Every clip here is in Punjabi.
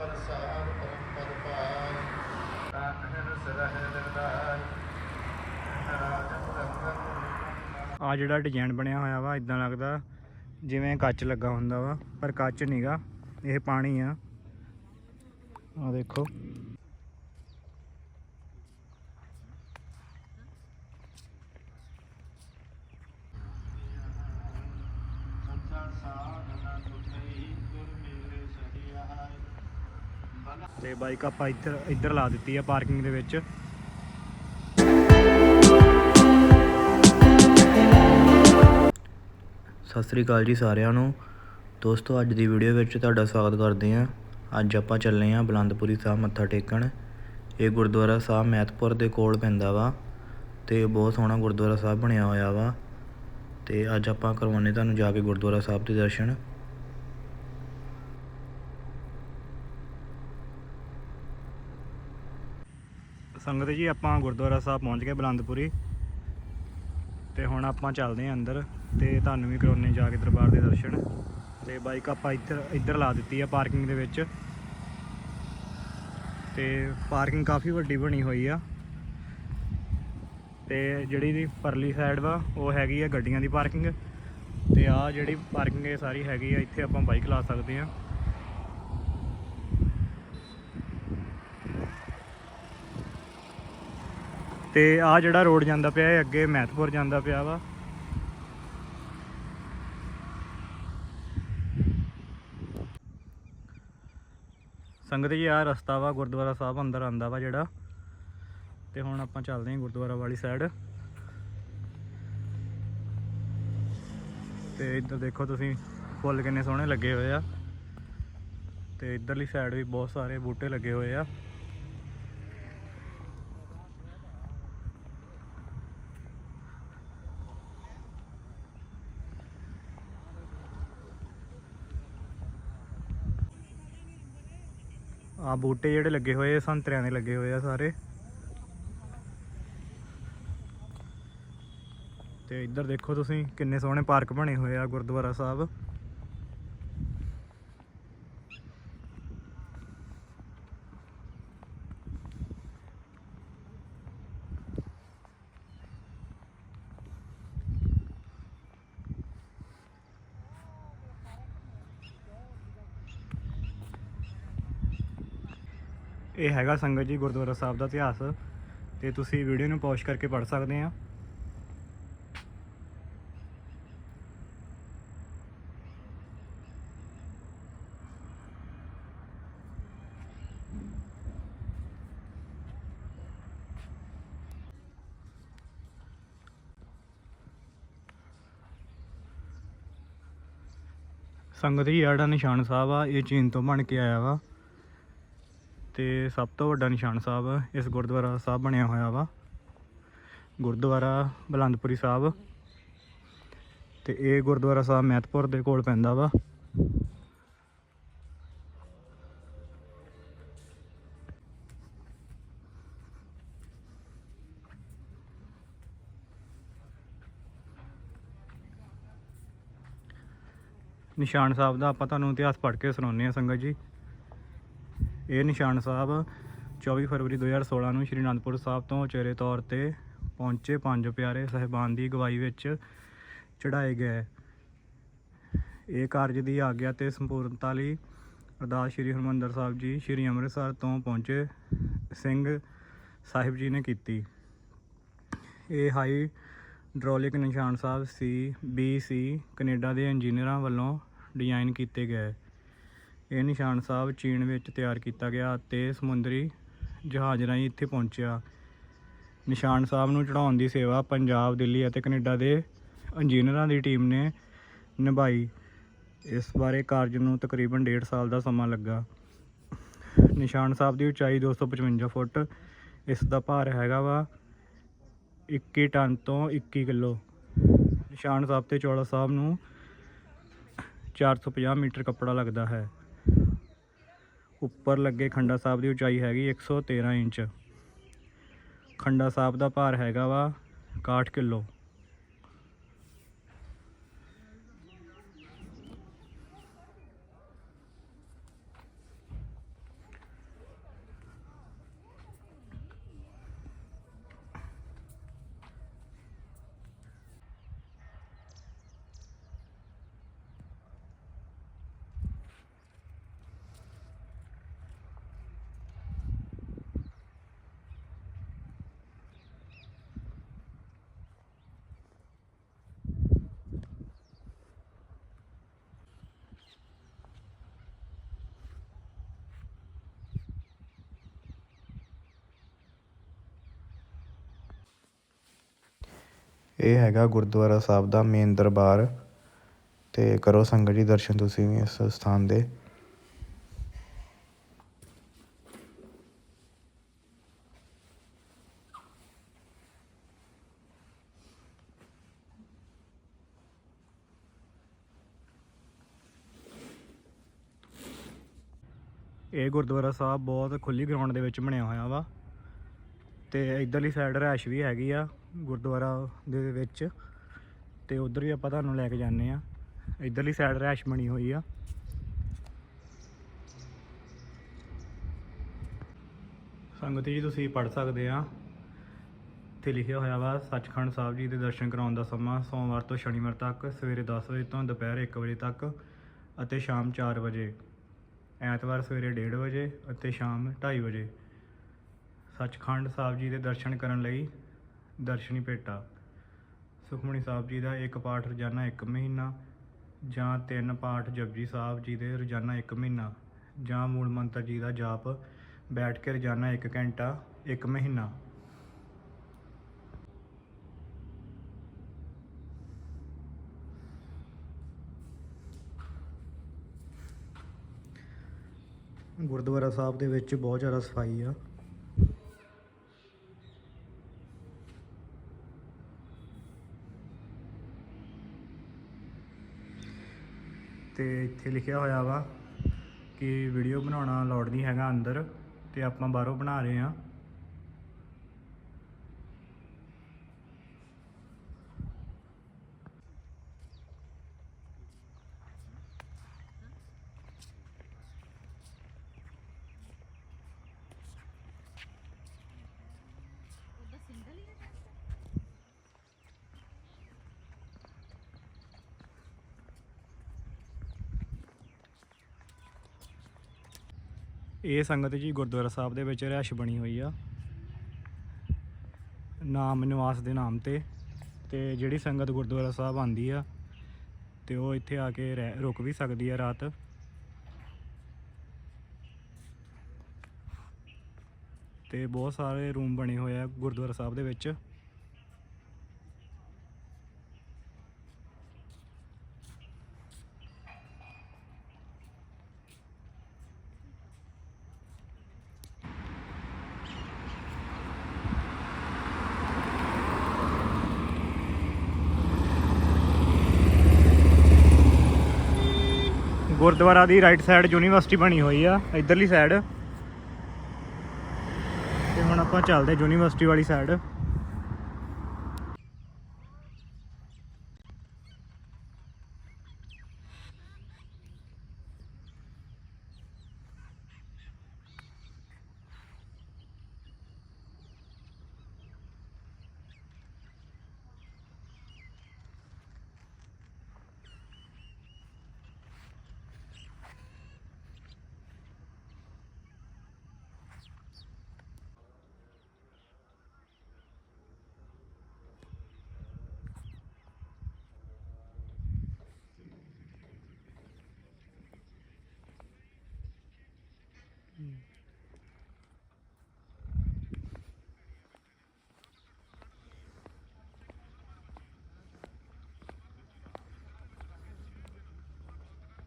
ਪ੍ਰਸਾਦ ਪਰਮ ਪਦ ਪਾਰ। ਤਾਨਹਿ ਸਰਹਿ ਰੰਗਨ ਆ ਜਿਹੜਾ ਡਿਜ਼ਾਈਨ ਬਣਿਆ ਹੋਇਆ ਵਾ ਇਦਾਂ ਲੱਗਦਾ ਜਿਵੇਂ ਕੱਚ ਲੱਗਾ ਹੁੰਦਾ ਵਾ ਪਰ ਕੱਚ ਨਹੀਂਗਾ ਇਹ ਪਾਣੀ ਆ। ਆ ਦੇਖੋ। ਸਾਧਨਾ ਤੁਠਈ ਗੁਰ ਮੇਰੇ ਸਹਿਆਇ ਬਲ ਤੇ ਬਾਈਕ ਆਪਾਂ ਇੱਧਰ ਇੱਧਰ ਲਾ ਦਿੱਤੀ ਆ ਪਾਰਕਿੰਗ ਦੇ ਵਿੱਚ। ਸਤਿ ਸ੍ਰੀ ਅਕਾਲ ਜੀ ਸਾਰਿਆਂ ਨੂੰ। ਦੋਸਤੋ, ਅੱਜ ਦੀ ਵੀਡੀਓ ਵਿੱਚ ਤੁਹਾਡਾ ਸਵਾਗਤ ਕਰਦੇ ਹਾਂ। ਅੱਜ ਆਪਾਂ ਚੱਲੇ ਹਾਂ ਬਲੰਦਪੁਰੀ ਸਾਹਿਬ ਮੱਥਾ ਟੇਕਣ। ਇਹ ਗੁਰਦੁਆਰਾ ਸਾਹਿਬ ਮਹਿਤਪੁਰ ਦੇ ਕੋਲ ਪੈਂਦਾ ਵਾ ਤੇ ਬਹੁਤ ਸੋਹਣਾ ਗੁਰਦੁਆਰਾ ਸਾਹਿਬ ਬਣਿਆ ਹੋਇਆ ਵਾ। ਤੇ ਅੱਜ ਆਪਾਂ ਕਰਵਾਉਣੇ ਤੁਹਾਨੂੰ ਜਾ ਕੇ ਗੁਰਦੁਆਰਾ ਸਾਹਿਬ ਦੇ ਦਰਸ਼ਨ। ਸੰਗਤ ਜੀ, ਆਪਾਂ ਗੁਰਦੁਆਰਾ ਸਾਹਿਬ ਪਹੁੰਚ ਗਏ ਬਲੰਦਪੁਰੀ। ਤੇ ਹੁਣ ਆਪਾਂ ਚੱਲਦੇ ਹਾਂ ਅੰਦਰ ਤੇ ਤੁਹਾਨੂੰ ਵੀ ਕਰਾਉਣੇ ਜਾ ਕੇ ਦਰਬਾਰ ਦੇ ਦਰਸ਼ਨ। ਤੇ ਬਾਈਕ ਆਪਾਂ ਇੱਧਰ ਇੱਧਰ ਲਾ ਦਿੱਤੀ ਆ ਪਾਰਕਿੰਗ ਦੇ ਵਿੱਚ। ਤੇ ਪਾਰਕਿੰਗ ਕਾਫੀ ਵੱਡੀ ਬਣੀ ਹੋਈ ਆ। ਤੇ ਜਿਹੜੀ ਦੀ ਪਰਲੀ ਸਾਈਡ ਵਾ, ਉਹ ਹੈਗੀ ਆ ਗੱਡੀਆਂ ਦੀ ਪਾਰਕਿੰਗ। ਤੇ ਆ ਜਿਹੜੀ ਪਾਰਕਿੰਗ ਇਹ ਸਾਰੀ ਹੈਗੀ ਆ, ਇੱਥੇ ਆਪਾਂ ਬਾਈਕ ਲਾ ਸਕਦੇ ਆ ਤੇ ਆ ਜਿਹੜਾ ਰੋਡ ਜਾਂਦਾ ਪਿਆ ਇਹ ਅੱਗੇ ਮਹਿਤਪੁਰ ਜਾਂਦਾ ਪਿਆ ਵਾ। ਸੰਗਤ ਜੀ ਆ ਰਸਤਾ ਵਾ, ਗੁਰਦੁਆਰਾ ਸਾਹਿਬ ਅੰਦਰ ਆਂਦਾ ਵਾ ਜਿਹੜਾ। ਤੇ ਹੁਣ ਆਪਾਂ ਚੱਲਦੇ ਹਾਂ ਗੁਰਦੁਆਰਾ ਵਾਲੀ ਸਾਈਡ ਤੇ ਇੱਧਰ ਦੇਖੋ ਤੁਸੀਂ, ਫੁੱਲ ਕਿੰਨੇ ਸੋਹਣੇ ਲੱਗੇ ਹੋਏ ਆ। ਤੇ ਇੱਧਰਲੀ ਸਾਈਡ ਵੀ ਬਹੁਤ ਸਾਰੇ ਬੂਟੇ ਲੱਗੇ ਹੋਏ ਆ। ਆ ਬੂਟੇ ਜਿਹੜੇ ਲੱਗੇ ਹੋਏ ਆ, ਸੰਤਰਿਆਂ ਦੇ ਲੱਗੇ ਹੋਏ ਆ ਸਾਰੇ। ਤੇ ਇੱਧਰ ਦੇਖੋ ਤੁਸੀਂ ਕਿੰਨੇ ਸੋਹਣੇ ਪਾਰਕ ਬਣੇ ਹੋਏ ਆ ਗੁਰਦੁਆਰਾ ਸਾਹਿਬ। ਇਹ ਹੈਗਾ ਸੰਗਤ ਜੀ ਗੁਰਦੁਆਰਾ ਸਾਹਿਬ ਦਾ ਇਤਿਹਾਸ ਤੇ ਤੁਸੀਂ ਵੀਡੀਓ ਨੂੰ ਪੌਜ਼ ਕਰਕੇ ਪੜ੍ਹ ਸਕਦੇ ਆ। ਸੰਗਤ ਜੀ ਆਹ ਜਿਹੜਾ ਨਿਸ਼ਾਨ ਸਾਹਿਬ ਆ, ਇਹ ਚੀਨ ਤੋਂ ਬਣ ਕੇ ਆਇਆ ਵਾ। ਤੇ ਸਭ ਤੋਂ ਵੱਡਾ ਨਿਸ਼ਾਨ ਸਾਹਿਬ ਇਸ ਗੁਰਦੁਆਰਾ ਸਾਹਿਬ ਬਣਿਆ ਹੋਇਆ ਵਾ। ਗੁਰਦੁਆਰਾ ਬਲੰਦਪੁਰੀ ਸਾਹਿਬ। ਤੇ ਇਹ ਗੁਰਦੁਆਰਾ ਸਾਹਿਬ ਮਹਿਤਪੁਰ ਦੇ ਕੋਲ ਪੈਂਦਾ ਵਾ। ਨਿਸ਼ਾਨ ਸਾਹਿਬ ਦਾ ਆਪਾਂ ਤੁਹਾਨੂੰ ਇਤਿਹਾਸ ਪੜ੍ਹ ਕੇ ਸੁਣਾਉਂਦੇ ਹਾਂ ਸੰਗਤ ਜੀ। ਇਹ ਨਿਸ਼ਾਨ ਸਾਹਿਬ 24 ਫਰਵਰੀ 2016 ਨੂੰ ਸ਼੍ਰੀ ਅਨੰਦਪੁਰ ਸਾਹਿਬ ਤੋਂ ਉਚੇਰੇ ਤੌਰ ਤੇ ਪਹੁੰਚੇ ਪੰਜ ਪਿਆਰੇ ਸਹਿਬਾਨ ਦੀ ਅਗਵਾਈ ਵਿੱਚ ਚੜਾਏ ਗਏ। ਇਹ ਕਾਰਜ ਦੀ ਆਗਿਆ ਤੇ ਸੰਪੂਰਨਤਾ ਲਈ ਅਰਦਾਸ ਸ਼੍ਰੀ ਹਰਮੰਦਰ ਸਾਹਿਬ ਜੀ, ਸ਼੍ਰੀ ਅੰਮ੍ਰਿਤਸਰ ਤੋਂ ਪਹੁੰਚੇ ਸਿੰਘ ਸਾਹਿਬ ਜੀ ਨੇ ਕੀਤੀ। ਇਹ high ਡਰੋਲਿਕ Nishan Sahib C B C Canada ਦੇ ਇੰਜੀਨੀਅਰਾਂ ਵੱਲੋਂ ਡਿਜ਼ਾਈਨ ਕੀਤੇ ਗਏ। ਇਹ ਨਿਸ਼ਾਨ ਸਾਹਿਬ ਚੀਨ ਵਿੱਚ ਤਿਆਰ ਕੀਤਾ ਗਿਆ ਅਤੇ ਸਮੁੰਦਰੀ ਜਹਾਜ਼ ਰਾਹੀਂ ਇੱਥੇ ਪਹੁੰਚਿਆ। ਨਿਸ਼ਾਨ ਸਾਹਿਬ ਨੂੰ ਚੜਾਉਣ ਦੀ ਸੇਵਾ ਪੰਜਾਬ, ਦਿੱਲੀ ਅਤੇ ਕੈਨੇਡਾ ਦੇ ਇੰਜੀਨੀਅਰਾਂ ਦੀ ਟੀਮ ਨੇ ਨਿਭਾਈ। ਇਸ ਬਾਰੇ ਕਾਰਜ ਨੂੰ ਤਕਰੀਬਨ 1.5 ਸਾਲ ਦਾ ਸਮਾਂ ਲੱਗਾ। ਨਿਸ਼ਾਨ ਸਾਹਿਬ ਦੀ ਉਚਾਈ 255 ਫੁੱਟ, ਇਸ ਦਾ ਭਾਰ ਹੈਗਾ ਵਾ 21 ਟਨ ਤੋਂ 21 ਕਿਲੋ। ਨਿਸ਼ਾਨ ਸਾਹਿਬ ਤੇ ਚੌੜਾ ਸਾਹਿਬ ਨੂੰ 450 ਮੀਟਰ ਕੱਪੜਾ ਲੱਗਦਾ ਹੈ। ਉੱਪਰ ਲੱਗੇ ਖੰਡਾ ਸਾਹਿਬ ਦੀ ਉਚਾਈ ਹੈਗੀ 113 ਇੰਚ। ਖੰਡਾ ਸਾਹਿਬ ਦਾ ਭਾਰ ਹੈਗਾ ਵਾ 61 ਕਿਲੋ। ਇਹ ਹੈਗਾ ਗੁਰਦੁਆਰਾ ਸਾਹਿਬ ਦਾ ਮੇਨ ਦਰਬਾਰ ਅਤੇ ਕਰੋ ਸੰਗਤ ਜੀ ਦਰਸ਼ਨ ਤੁਸੀਂ ਵੀ ਇਸ ਸਥਾਨ ਦੇ। ਇਹ ਗੁਰਦੁਆਰਾ ਸਾਹਿਬ ਬਹੁਤ ਖੁੱਲੀ ਗਰਾਊਂਡ ਦੇ ਵਿੱਚ ਬਣਿਆ ਹੋਇਆ ਵਾ। ਤੇ ਇਧਰਲੀ ਸਾਈਡ ਰੈਸ਼ ਵੀ ਹੈਗੀ ਆ ਗੁਰਦੁਆਰਾ ਦੇ ਵਿੱਚ। ਤੇ ਉਧਰ ਵੀ ਆਪਾਂ ਤੁਹਾਨੂੰ ਲੈ ਕੇ ਜਾਂਦੇ ਆ। ਇਧਰਲੀ ਸਾਈਡ ਰੈਸ਼ ਬਣੀ ਹੋਈ ਆ। ਸੰਗਤ ਜੀ, ਤੁਸੀਂ ਪੜ ਸਕਦੇ ਆ। ਤੇ ਲਿਖਿਆ ਹੋਇਆ ਵਾ, ਸੱਚਖੰਡ ਸਾਹਿਬ ਜੀ ਦੇ ਦਰਸ਼ਨ ਕਰਾਉਣ ਦਾ ਸਮਾਂ ਸੋਮਵਾਰ ਤੋਂ ਸ਼ਨੀਵਾਰ ਤੱਕ, ਸਵੇਰੇ 10 ਵਜੇ ਤੋਂ ਦੁਪਹਿਰ 1 ਵਜੇ ਤੱਕ ਅਤੇ ਸ਼ਾਮ 4 ਵਜੇ। ਐਤਵਾਰ ਸਵੇਰੇ 1:30 ਵਜੇ ਅਤੇ ਸ਼ਾਮ 2:30 ਵਜੇ। ਸੱਚਖੰਡ ਸਾਹਿਬ ਜੀ ਦੇ ਦਰਸ਼ਨ ਕਰਨ ਲਈ ਦਰਸ਼ਨੀ ਭੇਟਾ। ਸੁਖਮਣੀ ਸਾਹਿਬ ਜੀ ਦਾ ਇੱਕ ਪਾਠ ਰੋਜ਼ਾਨਾ ਇੱਕ ਮਹੀਨਾ ਜਾਂ ਤਿੰਨ ਪਾਠ ਜਪਜੀ ਸਾਹਿਬ ਜੀ ਦੇ ਰੋਜ਼ਾਨਾ ਇੱਕ ਮਹੀਨਾ ਜਾਂ ਮੂਲ ਮੰਤਰ ਜੀ ਦਾ ਜਾਪ ਬੈਠ ਕੇ ਰੋਜ਼ਾਨਾ 1 ਘੰਟਾ, ਇੱਕ ਮਹੀਨਾ। ਗੁਰਦੁਆਰਾ ਸਾਹਿਬ ਦੇ ਵਿੱਚ ਬਹੁਤ ਜ਼ਿਆਦਾ ਸਫ਼ਾਈ ਆ। ਤੇ ਇੱਥੇ ਲਿਖਿਆ ਹੋਇਆ ਵਾ ਕਿ ਵੀਡੀਓ ਬਣਾਉਣਾ ਅਲਾਉਡ ਨਹੀਂ ਹੈਗਾ ਅੰਦਰ ਤੇ ਆਪਾਂ ਬਾਹਰੋਂ ਬਣਾ ਰਹੇ ਆ ਇਹ ਸੰਗਤ ਜੀ ਗੁਰਦੁਆਰਾ ਸਾਹਿਬ ਦੇ ਵਿੱਚ ਰਿਹਾਇਸ਼ ਬਣੀ ਹੋਈ ਆ। ਨਾਮ ਨਿਵਾਸ ਦੇ ਨਾਮ ਤੇ। ਤੇ ਜਿਹੜੀ ਸੰਗਤ ਗੁਰਦੁਆਰਾ ਸਾਹਿਬ ਆਂਦੀ ਆ, ਤੇ ਉਹ ਇੱਥੇ ਆ ਕੇ ਰਹਿ, ਰੁਕ ਵੀ ਸਕਦੀ ਆ ਰਾਤ। ਤੇ ਬਹੁਤ ਸਾਰੇ ਰੂਮ ਬਣੇ ਹੋਏ ਆ ਗੁਰਦੁਆਰਾ ਸਾਹਿਬ ਦੇ ਵਿੱਚ। ਗੁਰਦੁਆਰਾ ਦੀ ਰਾਈਟ ਸਾਈਡ ਯੂਨੀਵਰਸਿਟੀ ਬਣੀ ਹੋਈ ਆ, ਇਧਰਲੀ ਸਾਈਡ ਤੇ ਹੁਣ ਆਪਾਂ ਚੱਲਦੇ ਯੂਨੀਵਰਸਿਟੀ ਵਾਲੀ ਸਾਈਡ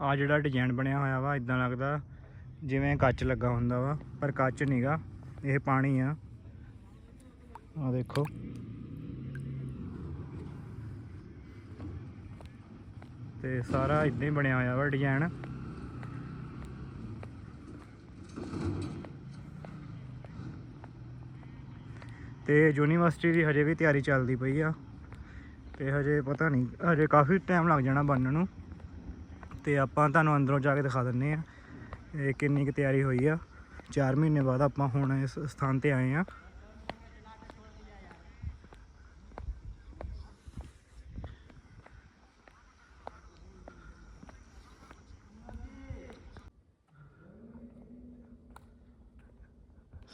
ਆ ਜਿਹੜਾ ਡਿਜ਼ਾਈਨ ਬਣਿਆ ਹੋਇਆ ਵਾ ਇਦਾਂ ਲੱਗਦਾ ਜਿਵੇਂ ਕੱਚ ਲੱਗਾ ਹੁੰਦਾ ਵਾ, ਪਰ ਕੱਚ ਨਹੀਂਗਾ ਇਹ ਪਾਣੀ ਆ। ਆ ਦੇਖੋ। ਤੇ ਸਾਰਾ ਇਦਾਂ ਹੀ ਬਣਿਆ ਹੋਇਆ ਵਾ ਡਿਜ਼ਾਈਨ ਤੇ ਯੂਨੀਵਰਸਿਟੀ ਦੀ ਹਜੇ ਵੀ ਤਿਆਰੀ ਚੱਲਦੀ ਪਈ ਆ। ਤੇ ਹਜੇ ਪਤਾ ਨਹੀਂ, ਹਜੇ ਕਾਫੀ ਟਾਈਮ ਲੱਗ ਜਾਣਾ ਬਣਨ ਨੂੰ। ਤੇ ਆਪਾਂ ਤੁਹਾਨੂੰ ਅੰਦਰੋਂ ਜਾ ਕੇ ਦਿਖਾ ਦਿੰਨੇ ਆ, ਇਹ ਕਿੰਨੀ ਕੁ ਤਿਆਰੀ ਹੋਈ ਆ। 4 ਮਹੀਨੇ ਬਾਅਦ ਆਪਾਂ ਹੁਣ ਇਸ ਸਥਾਨ ਤੇ ਆਏ ਆ।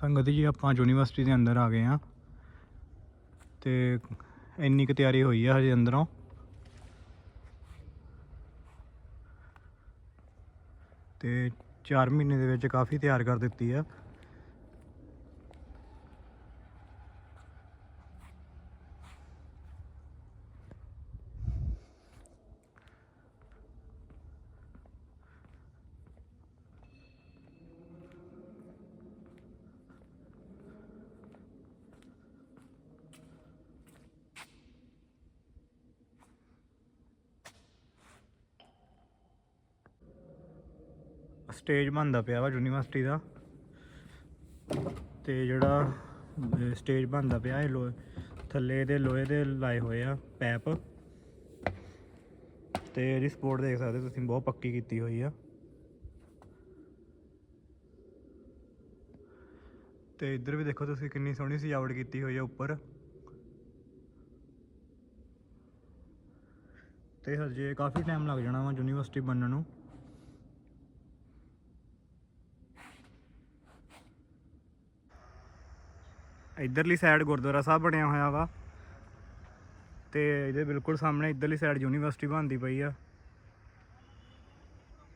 ਸੰਗਤ ਜੀ, ਆਪਾਂ ਯੂਨੀਵਰਸਿਟੀ ਦੇ ਅੰਦਰ ਆ ਗਏ ਆ। ਤੇ ਇੰਨੀ ਕੁ ਤਿਆਰੀ ਹੋਈ ਆ ਹਜੇ ਅੰਦਰੋਂ। ਤੇ 4 ਮਹੀਨੇ ਦੇ ਵਿੱਚ ਕਾਫੀ ਤਿਆਰ ਕਰ ਦਿੱਤੀ ਆ। ਸਟੇਜ ਬਣਦਾ ਪਿਆ ਵਾ ਯੂਨੀਵਰਸਿਟੀ ਦਾ। ਤੇ ਜਿਹੜਾ ਸਟੇਜ ਬਣਦਾ ਪਿਆ ਇਹ ਲੋਹੇ ਥੱਲੇ ਦੇ ਲੋਹੇ ਦੇ ਲਾਏ ਹੋਏ ਆ ਪੈਪ। ਤੇ ਇਹਦੀ ਸਪੋਰਟ ਦੇਖ ਸਕਦੇ ਹੋ ਤੁਸੀਂ, ਬਹੁਤ ਪੱਕੀ ਕੀਤੀ ਹੋਈ ਆ। ਤੇ ਇੱਧਰ ਵੀ ਦੇਖੋ ਤੁਸੀਂ, ਕਿੰਨੀ ਸੋਹਣੀ ਸਜਾਵਟ ਕੀਤੀ ਹੋਈ ਆ ਉੱਪਰ। ਤੇ ਹਜੇ ਕਾਫੀ ਟਾਈਮ ਲੱਗ ਜਾਣਾ ਵਾ ਯੂਨੀਵਰਸਿਟੀ ਬਣਨ ਨੂੰ। ਇਧਰਲੀ ਸਾਈਡ ਗੁਰਦੁਆਰਾ ਸਾਹਿਬ ਬਣਿਆ ਹੋਇਆ ਵਾ। ਤੇ ਇਹਦੇ ਬਿਲਕੁਲ ਸਾਹਮਣੇ ਇਧਰਲੀ ਸਾਈਡ ਯੂਨੀਵਰਸਿਟੀ ਬਣਦੀ ਪਈ ਆ।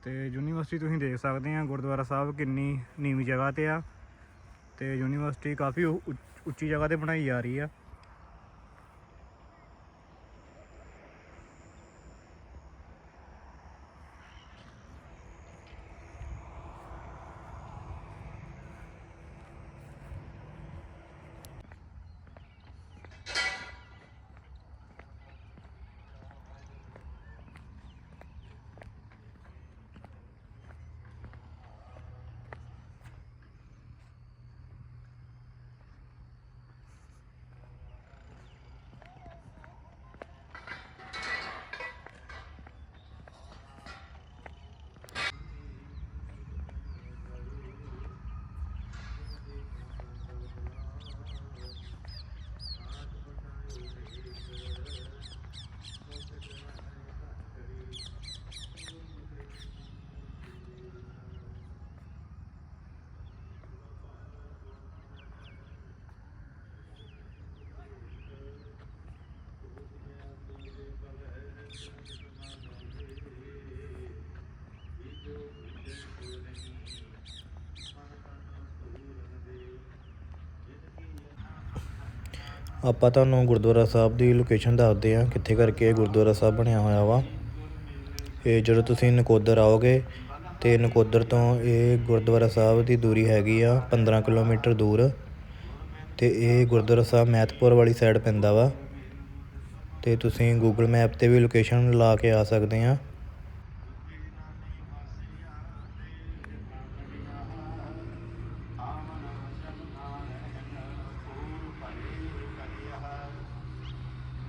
ਤੇ ਯੂਨੀਵਰਸਿਟੀ ਤੁਸੀਂ ਦੇਖ ਸਕਦੇ ਆ, ਗੁਰਦੁਆਰਾ ਸਾਹਿਬ ਕਿੰਨੀ ਨੀਵੀਂ ਜਗ੍ਹਾ ਤੇ ਆ। ਤੇ ਯੂਨੀਵਰਸਿਟੀ ਕਾਫੀ ਉ- ਉੱਚ- ਉੱਚੀ ਜਗ੍ਹਾ ਤੇ ਬਣਾਈ ਜਾ ਰਹੀ ਆ। ਆਪਾਂ ਤੁਹਾਨੂੰ ਗੁਰਦੁਆਰਾ ਸਾਹਿਬ ਦੀ ਲੋਕੇਸ਼ਨ ਦੱਸਦੇ ਹਾਂ ਕਿੱਥੇ ਕਰਕੇ ਇਹ ਗੁਰਦੁਆਰਾ ਸਾਹਿਬ ਬਣਿਆ ਹੋਇਆ ਵਾ। ਇਹ ਜਦੋਂ ਤੁਸੀਂ ਨਕੋਦਰ ਆਓਗੇ ਤੇ ਨਕੋਦਰ ਤੋਂ ਇਹ ਗੁਰਦੁਆਰਾ ਸਾਹਿਬ ਦੀ ਦੂਰੀ ਹੈਗੀ ਆ 15 ਕਿਲੋਮੀਟਰ ਦੂਰ ਤੇ ਇਹ ਗੁਰਦੁਆਰਾ ਸਾਹਿਬ ਮਹਿਤਪੁਰ ਵਾਲੀ ਸਾਈਡ ਪੈਂਦਾ ਵਾ। ਤੇ ਤੁਸੀਂ ਗੂਗਲ ਮੈਪ ਤੇ ਵੀ ਲੋਕੇਸ਼ਨ ਲਾ ਕੇ ਆ ਸਕਦੇ ਆ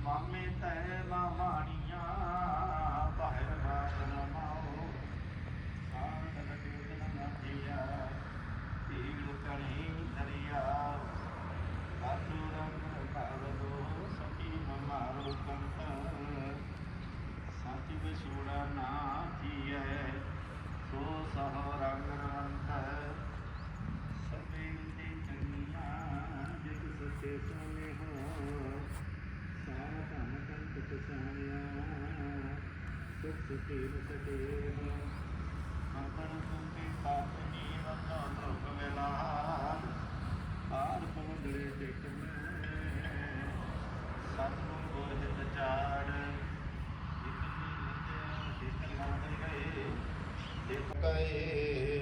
ਮਾਮੇ ਤੈ ਮਾਣੀਆਂ ਬਾਹਰ ਬਾਹਰ ਮਾਓ ਸਾਧ ਲਗੇ ਜਨ ਨਦੀਆ ਤੀਰ ਕਣੀ ਦਰਿਆ ਕਾਤੂ ਰੰਗ ਕਾਵਦੋ ਸਖੀ ਮਾਰੋ ਕੰਠ ਸਾਥੀ ਵਿਛੋੜਾ ਨਾ ਜੀਐ ਸੋ ਸਹ ਰੰਗ ਰੰਤ ਸਭੇ ਦੀ ਚੰਗੀਆਂ ਜਿਤ ਸੱਚੇ ਸੋਨੇ ਹੋ ਸਾਰਾ ਧਨ ਕੰਟ ਪਛਾਣਿਆ ਸੁਖ ਸੁਖੀ ਸਕੇ ਹੋ ਅੰਤਰ ਤੁਮੇ ਪਾਪਨੀ ਲੋਕ ਵੇਲਾ ਆਰ ਪਵੰਦੜੇ ਟਿਕ ਮੈਂ ਸਤਿਗੁਰ ਗੁਰ ਚਾੜ ਇਕ ਜੀ ਲਿਤੇ ਇਕ ਲੰਘ ਗਏ ਇਕ ਕਏ